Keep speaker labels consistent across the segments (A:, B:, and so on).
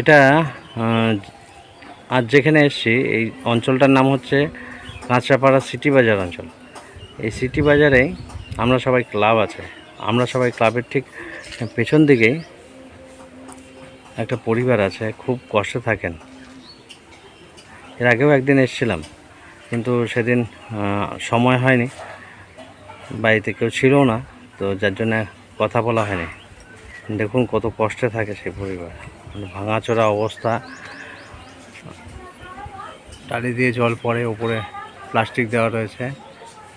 A: এটা আজ যেখানে এসেছি, এই অঞ্চলটার নাম হচ্ছে কাঁচরাপাড়া সিটি বাজার অঞ্চল। এই সিটি বাজারে আমরা সবাই ক্লাব আছে। আমরা সবাই ক্লাবের ঠিক পেছন দিকেই একটা পরিবার আছে, খুব কষ্টে থাকেন। এর আগেও একদিন এসেছিলাম, কিন্তু সেদিন সময় হয়নি। বাড়িতে কেউ ছিল না, তো যার জন্য কথা বলা হয়নি। দেখুন কত কষ্টে থাকে সেই পরিবার। ভাঙাচোরা অবস্থা। টালি দিয়ে জল পড়ে উপরে প্লাস্টিক দেওয়া রয়েছে।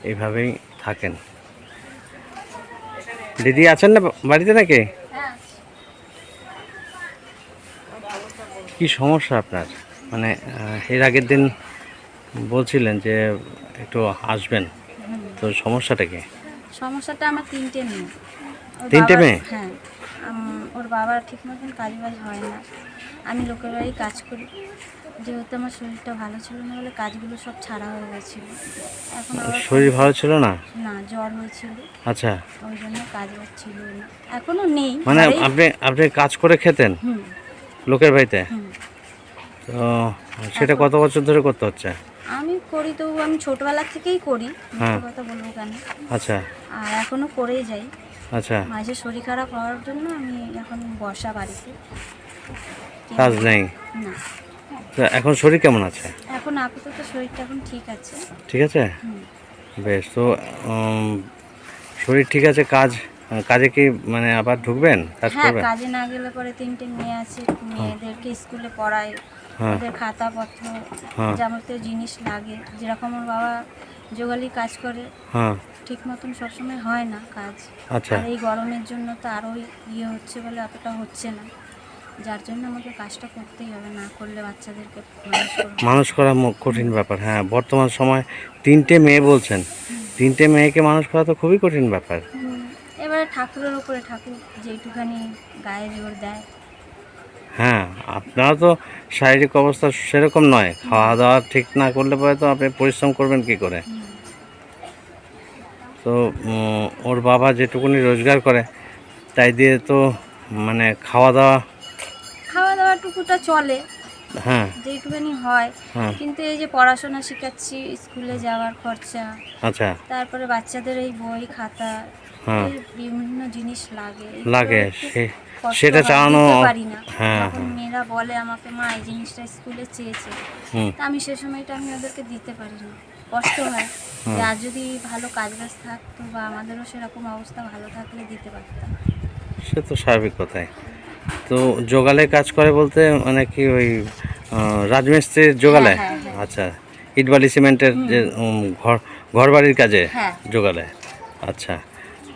A: এইভাবেই থাকেন। দিদি আছেন না বাড়িতে নাকি? কি সমস্যা আপনার? মানে এর আগের দিন বলছিলেন যে একটু আসবেন। তো সমস্যাটা কি?
B: সমস্যাটা আমার তিনটে মেয়ে।
A: তিনটে মেয়ে?
B: হ্যাঁ। ওর বাবার ঠিক মতন কাজ বাজ হয় না। আমি লোকের বাড়ি কাজ করি। যেহেতু আমার শরীরটা ভালো ছিল না বলে কাজগুলো সব ছাড়া হয়ে গেছিল। এখন আবার
A: শরীর ভালো ছিল না?
B: না জ্বর হয়েছিল।
A: আচ্ছা।
B: ওই জন্য কাজ বাজ ছিল না। এখনও নেই।
A: মানে আপনি আপনি কাজ করে খেতেন? লোকের বাড়িতে? তো সেটা কত বছর ধরে করতে হচ্ছে?
B: আমি করি তো আমি ছোটবেলা থেকেই করি।
A: হ্যাঁ।
B: কথা বলব কেন?
A: আচ্ছা।
B: আর এখনও করেই যাই।
A: আচ্ছা।
B: মাঝে শরীর খারাপ হওয়ার জন্য আমি এখন বসা বাড়িতে।
A: কাজ নেই?
B: না।
A: তো এখন শরীর কেমন আছে?
B: এখন আপাতত শরীরটা এখন ঠিক আছে।
A: ঠিক আছে? বেশ তো উম, শরীর ঠিক আছে কাজ কাজে কি মানে আবার ঢুকবেন? কাজ
B: হ্যাঁ
A: করবেন?
B: কাজে না গেলে পরে তিনটে মেয়ে আছে মেয়েদেরকে স্কুলে পড়াই
A: হ্যাঁ।
B: ওদের খাতাপত্র
A: হ্যাঁ।
B: যাবতীয় জিনিস লাগে। যেরকম ওর বাবা যোগালি কাজ করে
A: হ্যাঁ।
B: ঠিক মতন সবসময় হয় না কাজ।
A: আচ্ছা।
B: আর এই গরমের জন্য তো আরও ইয়ে হচ্ছে বলে অতটা হচ্ছে না। যার জন্য আমাকে কাজটা করতেই হবে না করলে বাচ্চাদেরকে মানুষ করব
A: মানুষ করা ম- কঠিন ব্যাপার হ্যাঁ। বর্তমান সময় তিনটে মেয়ে বলছেন। তিনটে মেয়েকে মানুষ করা তো খুবই কঠিন ব্যাপার।
B: হুম, এবারে ঠাকুরের উপরে ঠাকুর যেইটুখানি গায়ে জোর দেয়।
A: হ্যাঁ আপনারা তো শারীরিক অবস্থা সেরকম নয়। খাওয়া দাওয়া ঠিক না করলে পরে তো আপনি পরিশ্রম করবেন কি করে?
B: হুম।
A: তো ওর বাবা যেটুকুনি রোজগার করে তাই দিয়ে তো মানে খাওয়া দাওয়া
B: খাওয়া দাওয়া টুকুটা চলে
A: হ্যাঁ।
B: যেইটুখানি হয়।
A: হ্যাঁ।
B: কিন্তু এই যে পড়াশোনা শেখাচ্ছি স্কুলে যাওয়ার খরচা
A: আচ্ছা।
B: তারপরে বাচ্চাদের এই বই খাতা
A: হ্যাঁ।
B: বিভিন্ন জিনিস লাগে।
A: লাগে সেটা চালানো
B: পারি না।
A: হ্যাঁ
B: তখন মেয়েরা বলে আমাকে মা এই জিনিসটা স্কুলে চেয়েছে। তা আমি সে সময়টা আমি ওদেরকে দিতে পারি না। কষ্ট হয়। আর যদি ভালো কাজ বাজ থাকতো বা আমাদেরও সেরকম অবস্থা ভালো থাকলে দিতে পারতাম।
A: সে তো স্বাভাবিক কথাই। তো যোগালে কাজ করে বলতে মানে কি ওই রাজমিস্ত্রির যোগালে?
B: হ্যাঁ, হ্যাঁ, হ্যাঁ।
A: আচ্ছা ইটবালি সিমেন্টের যে ঘর ঘর বাড়ির কাজে যোগালে? আচ্ছা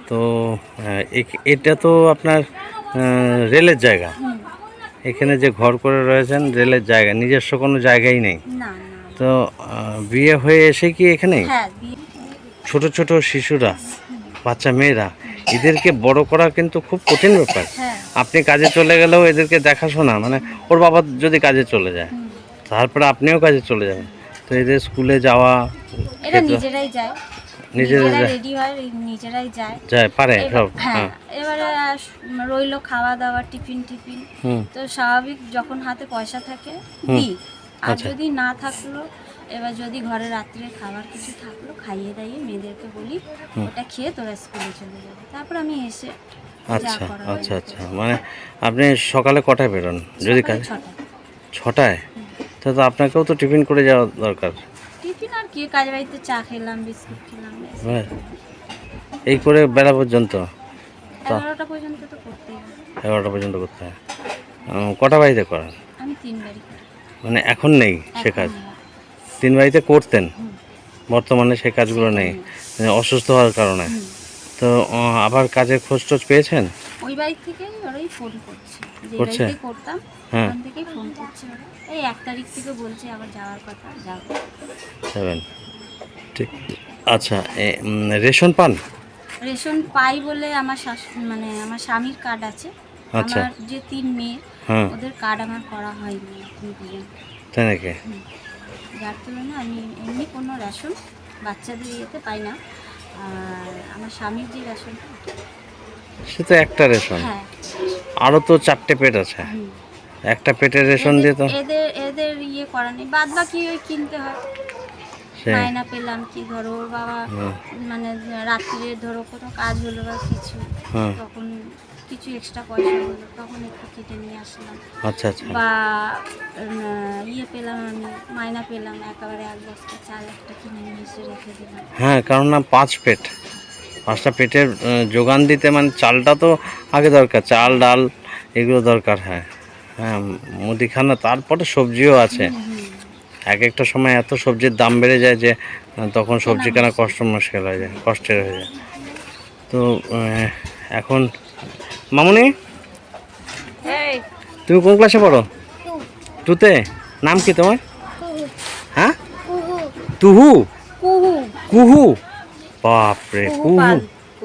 A: তো এটা তো আপনার রেলের জায়গা। এখানে যে ঘর করে রয়েছেন রেলের জায়গা নিজস্ব কোনো জায়গাই নেই। তো বিয়ে হয়ে এসে কি এখানে?
B: হ্যাঁ
A: ছোট ছোট শিশুরা বাচ্চা মেয়েরা এদেরকে বড় করা কিন্তু খুব কঠিন ব্যাপার।
B: হ্যাঁ।
A: আপনি কাজে চলে গেলেও এদেরকে দেখাশোনা মানে ওর বাবা যদি কাজে চলে যায় তারপরে আপনিও কাজে চলে যাবেন। তো এদের স্কুলে যাওয়া
B: নিজেরাই যায়।
A: নিজেরা
B: নিজেরা
A: যায়।
B: রেডি হয় নিজেরাই যায়।
A: যায় পারে সব
B: হ্যাঁ এবারে রইল খাওয়া দাওয়া টিফিন টিফিন তো স্বাভাবিক যখন হাতে পয়সা থাকে। দিই। আর
A: আচ্ছা।
B: যদি না থাকল এবার যদি ঘরে রাত্রে খাবার কিছু থাকল খাইয়ে দাইয়ে মেয়েদেরকে বলি ওটা খেয়ে তোরা স্কুলে চলে যাবে। তারপর আমি এসে
A: আচ্ছা আচ্ছা আচ্ছা। মানে আপনি সকালে কটায় বেরোন? যদি কাজ ছটায়। তো তো আপনাকেও তো টিফিন করে যাওয়া দরকার।
B: টিফিন আর কি কাজ বাড়িতে চা খেলাম বিস্কুট খেলাম
A: হ্যাঁ। এই করে বেলা পর্যন্ত?
B: এগারোটা পর্যন্ত তো করতেই হবে।
A: এগারোটা পর্যন্ত করতে হয়। কটা বাড়িতে করেন?
B: আমি তিন বাড়ি
A: মানে এখন নেই সে কাজ। তিন বাড়িতে করতেন বর্তমানে সেই কাজগুলো নেই মানে অসুস্থ হওয়ার কারণে। তো আবার কাজের খোঁজ টোজ পেয়েছেন?
B: ওই বাড়ি থেকেই ওরাই ফোন করছে। যে
A: করছে?
B: করতাম
A: হ্যাঁ।
B: থেকেই ফোন করছে। এই এক তারিখ থেকে বলছে আবার যাওয়ার কথা যাব
A: সেভেন ঠিক। আচ্ছা রেশন পান?
B: রেশন পাই বলে আমার শাশু মানে আমার স্বামীর কার্ড আছে।
A: আচ্ছা।
B: আমার যে তিন মেয়ে ওদের কার্ড আমার করা হয়নি
A: তাই নাকি?
B: যার তুলনায় আমি এমনি কোনো রেশন বাচ্চাদের ইয়েতে পাই না। আর আমার স্বামীর যে রেশন
A: সে তো একটা রেশন
B: হ্যাঁ।
A: আরও তো চারটে পেট আছে। একটা পেটের রেশন দিয়ে তো
B: এদের এদের ইয়ে করা নেই। বাদ বাকি ওই কিনতে হয়। মায়না পেলাম কি ধরো ওর বাবা মানে রাত্রিরে ধরো কোনো কাজ হলো বা কিছু তখন কিছু এক্সট্রা পয়সা হলো তখন একটু কেটে নিয়ে আসলাম।
A: আচ্ছা আচ্ছা।
B: বা ইয়ে পেলাম আমি মায়না পেলাম একেবারে এক বস্তা চাল একটা কিনে নিয়ে এসে রেখে দিলাম।
A: হ্যাঁ কারণ না পাঁচ পেট। পাঁচটা পেটের যোগান দিতে মানে চালটা তো আগে দরকার চাল ডাল এগুলো দরকার হ্যাঁ। হ্যাঁ মুদিখানা তারপরে সবজিও আছে। এক একটা সময় এত সবজির দাম বেড়ে যায় যে তখন সবজি কেনা কষ্ট মুশকিল হয়ে যায় কষ্টের হয়ে যায়। তো এখন মামুনি? তুমি কোন ক্লাসে পড়ো? টুতে? নাম কি তোমার? হ্যাঁ? তুহু
B: কুহু।
A: বাপরে
B: কুহু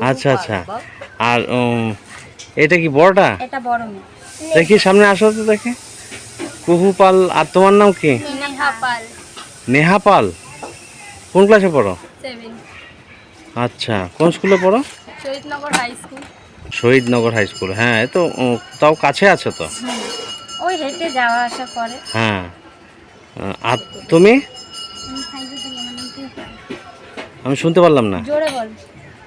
A: আচ্ছা আচ্ছা। আর এটা কি বড়টা? দেখি সামনে আসো তো দেখে। কুহু পাল আর তোমার নাম কি?
B: নেহা পাল।
A: কোন ক্লাসে পড়ো? আচ্ছা কোন স্কুলে পড়ো?
B: Shahidnagar high school.
A: Shahidnagar high school হ্যাঁ তো তাও কাছে আছে তো?
B: ওই হেঁটে যাওয়া আসা করে।
A: হ্যাঁ আর তুমি? আমি শুনতে পারলাম না।
B: জোরে বল।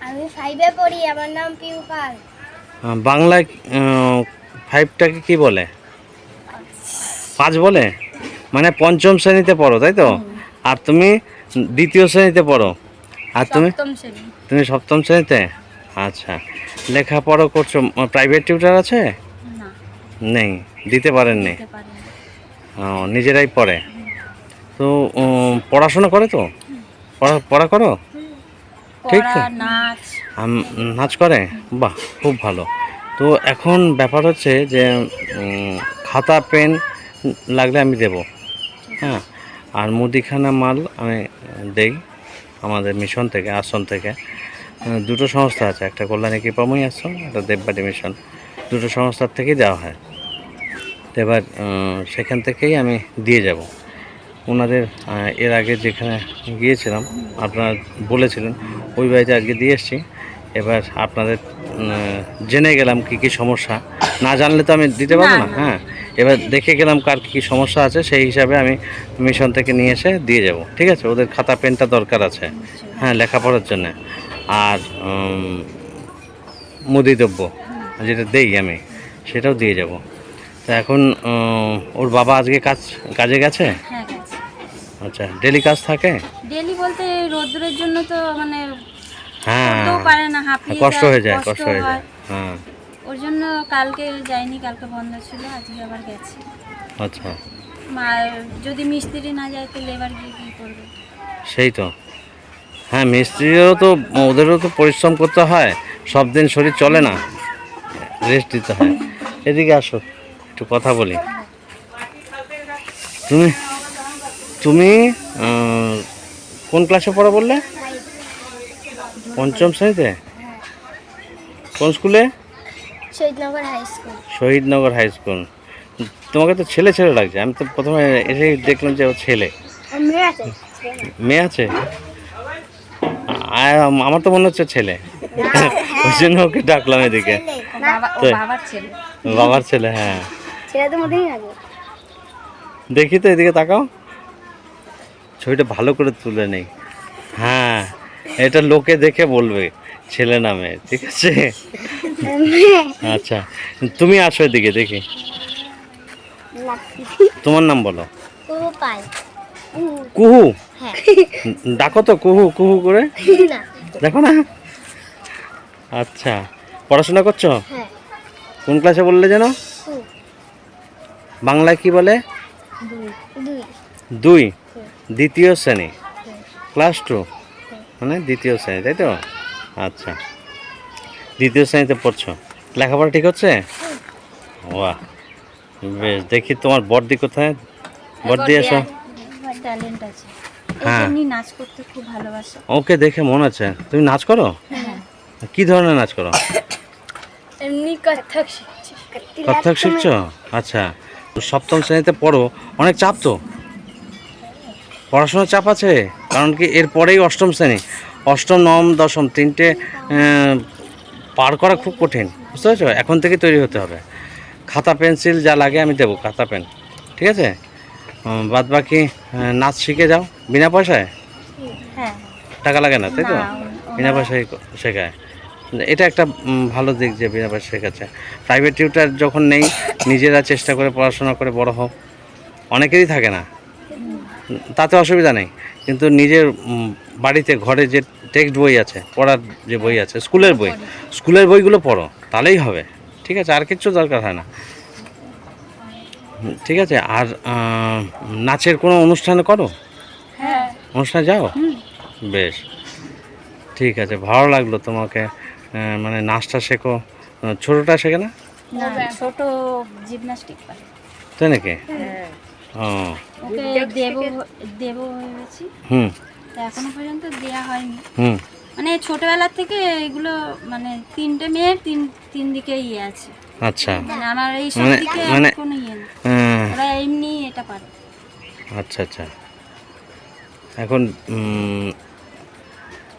C: আমি ফাইভে পড়ি আমার নাম পিউ পাল।
A: আহ, বাংলায় ফাইভটাকে কি বলে? পাঁচ বলে? মানে পঞ্চম শ্রেণীতে পড়ো তাই তো? আর তুমি দ্বিতীয় শ্রেণীতে পড়ো। আর তুমি? তুমি সপ্তম শ্রেণীতে? আচ্ছা। লেখাপড়া করছ প্রাইভেট টিউটার আছে? নেই দিতে পারেননি? নিজেরাই পড়ে? তো পড়াশোনা করে তো? পড়া পড়া করো? ঠিক?
B: নাচ।
A: করে? বাহ খুব ভালো। তো এখন ব্যাপার হচ্ছে যে খাতা পেন লাগলে আমি দেব। হ্যাঁ আর মুদিখানা মাল আমি দেই আমাদের মিশন থেকে আশ্রম থেকে। দুটো সংস্থা আছে একটা কল্যাণী কৃপাময়ী আশ্রম একটা দেববাটি মিশন। দুটো সংস্থার থেকেই দেওয়া হয়। তো এবার সেখান থেকেই আমি দিয়ে যাব। ওনাদের এর আগে যেখানে গিয়েছিলাম আপনারা বলেছিলেন ওই বাড়িতে আজকে দিয়ে এসেছি। এবার আপনাদের জেনে গেলাম কি কি সমস্যা। না জানলে তো আমি দিতে পারব
B: না।
A: হ্যাঁ এবার দেখে গেলাম কার কী সমস্যা আছে সেই হিসাবে আমি মিশন থেকে নিয়ে এসে দিয়ে যাব। ঠিক আছে? ওদের খাতা পেনটা দরকার আছে। হ্যাঁ লেখাপড়ার জন্য। আর মুদি দ্রব্য যেটা দেই আমি সেটাও দিয়ে যাব। তা এখন ওর বাবা আজকে কাজ কাজে গেছে?
B: হ্যাঁ
A: আচ্ছা ডেলি কাজ থাকে?
B: ডেলি বলতে রোদ্রের জন্য তো মানে
A: হ্যাঁ। কষ্ট হয়ে যায় কষ্ট হয়ে
B: হয়।
A: যায় হ্যাঁ।
B: ওর জন্য কালকে যাইনি কালকে বন্ধ ছিল আজকে আবার গেছে।
A: আচ্ছা।
B: মা যদি মিস্ত্রি না যায় তো লেবার গিয়ে কী করবে?
A: সেই তো। হ্যাঁ মিস্ত্রিরও তো ওদেরও তো পরিশ্রম করতে হয়। সব দিন শরীর চলে না। রেস্ট দিতে হয়। এদিকে আসো একটু কথা বলি। তুমি তুমি কোন ক্লাসে পড়া বললে? পঞ্চম শ্রেণীতে? কোন স্কুলে
C: Shahidnagar high school
A: Shahidnagar high school তোমাকে তো ছেলে ছেলে লাগছে। আমি তো প্রথমে এসেই দেখলাম যে ও ছেলে।
C: মেয়ে আছে?
A: আমার তো মনে হচ্ছে ছেলে। ওই জন্য ওকে ডাকলাম এদিকে।
B: বাবা বাবার ছেলে।
A: হ্যাঁ।
C: ছেলে তো মধ্যেই লাগে
A: দেখি তো এদিকে তাকাও। ছবিটা ভালো করে তুলে নেই। হ্যাঁ এটা লোকে দেখে বলবে ছেলে নামে ঠিক আছে? আচ্ছা তুমি আসো এদিকে দেখি। তোমার নাম বলো। কুহু?
C: হ্যাঁ।
A: ডাকো তো কুহু কুহু করে। দেখো না। আচ্ছা পড়াশোনা করছ?
C: হ্যাঁ।
A: কোন ক্লাসে বললে যেন? বাংলায় কি বলে?
C: দুই।
A: দুই। দ্বিতীয় শ্রেণি। Class two. মানে দ্বিতীয় শ্রেণি তাই তো? আচ্ছা। দ্বিতীয় শ্রেণীতে পড়ছো। লেখাপড়া ঠিক হচ্ছে? বাহ। বেশ দেখি তোমার বর্দি কোথায়? বর্দি এসো।
B: ট্যালেন্ট আছে।
A: হ্যাঁ।
B: এমনি নাচ করতে খুব ভালোবাসে।
A: ওকে দেখে মনে আছে। তুমি নাচ করো?
B: হ্যাঁ।
A: কি ধরনের নাচ করো?
B: এমনি কত্থক শিখছে।
A: কত্থক শিখছো? আচ্ছা। সপ্তম শ্রেণীতে পড়ো। অনেক চাপ তো। পড়াশোনার চাপ আছে? কারণ কি এরপরেই অষ্টম শ্রেণি। অষ্টম নবম দশম তিনটে পার করা খুব কঠিন। বুঝতে পারছ? এখন থেকে তৈরি হতে হবে। খাতা পেন্সিল যা লাগে আমি দেবো খাতা পেন। ঠিক আছে? বাদ বাকি নাচ শিখে যাও। বিনা পয়সায়?
B: হ্যাঁ।
A: টাকা লাগে না তাই তো? বিনা পয়সায় শেখায়। এটা একটা ভালো দিক যে বিনা পয়সা শেখাচ্ছে। প্রাইভেট টিউটার যখন নেই নিজেরা চেষ্টা করে পড়াশোনা করে বড় হোক। অনেকেরই থাকে না। তাতে অসুবিধা নেই। কিন্তু নিজের বাড়িতে ঘরে যে টেক্সট বই আছে পড়ার যে বই আছে স্কুলের বই স্কুলের বইগুলো পড়ো তাহলেই হবে। ঠিক আছে আর কিচ্ছু দরকার হয় না। ঠিক আছে আর নাচের কোনো অনুষ্ঠানে করো?
B: হ্যাঁ।
A: অনুষ্ঠানে যাও? বেশ। ঠিক আছে ভালো লাগল তোমাকে মানে নাচটা শেখো। ছোটোটা শেখে না?
B: ছোট জিমনাস্টিক
A: তাই নাকি? ও।
B: ওকে দেবো দেবো ভেবেছি
A: হুম।
B: তো এখনও পর্যন্ত দেওয়া হয়নি।
A: হুম।
B: মানে ছোটবেলা থেকে এগুলো মানে তিনটে মেয়ে তিন তিন দিকে ইয়ে আছে।
A: আচ্ছা।
B: মানে আমার এই সব
A: মানে-
B: দিকে
A: মানে-
B: ইয়ে নেই।
A: আহ,
B: ওরা এমনি এটা পারে।
A: আচ্ছা আচ্ছা। এখন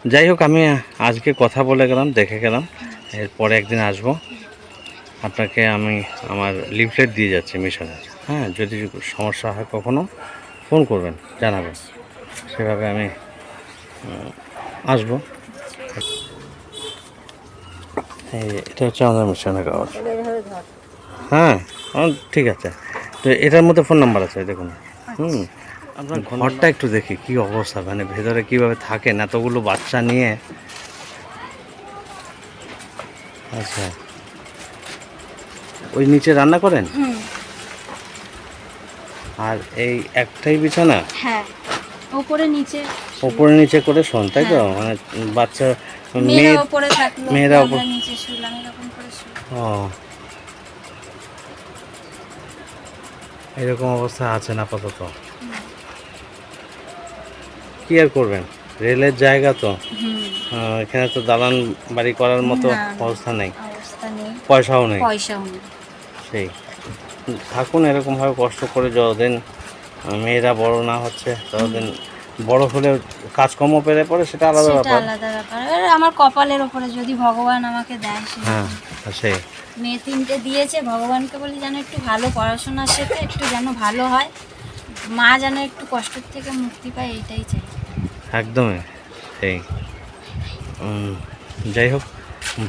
A: যাই হোক আমি আজকে কথা বলে গেলাম দেখে গেলাম। এরপরে একদিন আসব। আপনাকে আমি আমার লিফলেট দিয়ে যাচ্ছি মিশনের হ্যাঁ যদি সমস্যা হয় কখনো ফোন করবেন জানাবেন। সেভাবে আমি আসব। এই এটা হচ্ছে আমাদের মিশনের কাগজ হ্যাঁ ঠিক আছে। তো এটার মধ্যে ফোন নাম্বার আছে দেখুন। হুম। আপনার ঘরটা একটু দেখি কি অবস্থা? মানে ভেতরে কীভাবে থাকেন? এতগুলো বাচ্চা নিয়ে। আচ্ছা। ওই নিচে রান্না করেন? আর এই একটাই বিছানা?
B: হ্যাঁ ওপরে নিচে।
A: ওপরে নিচে করে শোন তাই তো? মানে বাচ্চা মেয়ে
B: মেয়েরা ওপরে থাকল
A: মেয়েরা
B: আমরা নিচে শুলাম এরকম করে
A: ও। এরকম অবস্থা আছেন আপাতত? কি আর করবেন? রেলের জায়গা তো। এখানে তো দালান বাড়ি করার মতো
B: না, না।
A: অবস্থা নেই। পয়সাও নেই। সেই। থাকুন এরকমভাবে কষ্ট করে যতদিন মেয়েরা বড় না হচ্ছে ততদিন বড় হলেও কাজকর্ম পেলে পরে সেটা আলাদা ব্যাপার।
B: আলাদা ব্যাপার। আমার কপালের ওপরে যদি ভগবান আমাকে দেয়
A: হ্যাঁ সেই।
B: মেয়ে তিনটে দিয়েছে ভগবানকে বলি যেন একটু ভালো পড়াশোনা শেখে একটু যেন ভালো হয়। মা যেন একটু কষ্টের থেকে মুক্তি পায় এইটাই চাই।
A: একদমই এই যাই হোক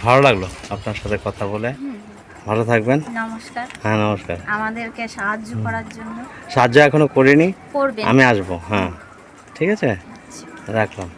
A: ভালো লাগল আপনার সাথে কথা বলে। ভালো থাকবেন।
B: নমস্কার।
A: হ্যাঁ নমস্কার।
B: আমাদেরকে সাহায্য করার জন্য।
A: সাহায্য এখনও করিনি।
B: করবেন।
A: আমি আসব হ্যাঁ। ঠিক আছে? রাখলাম।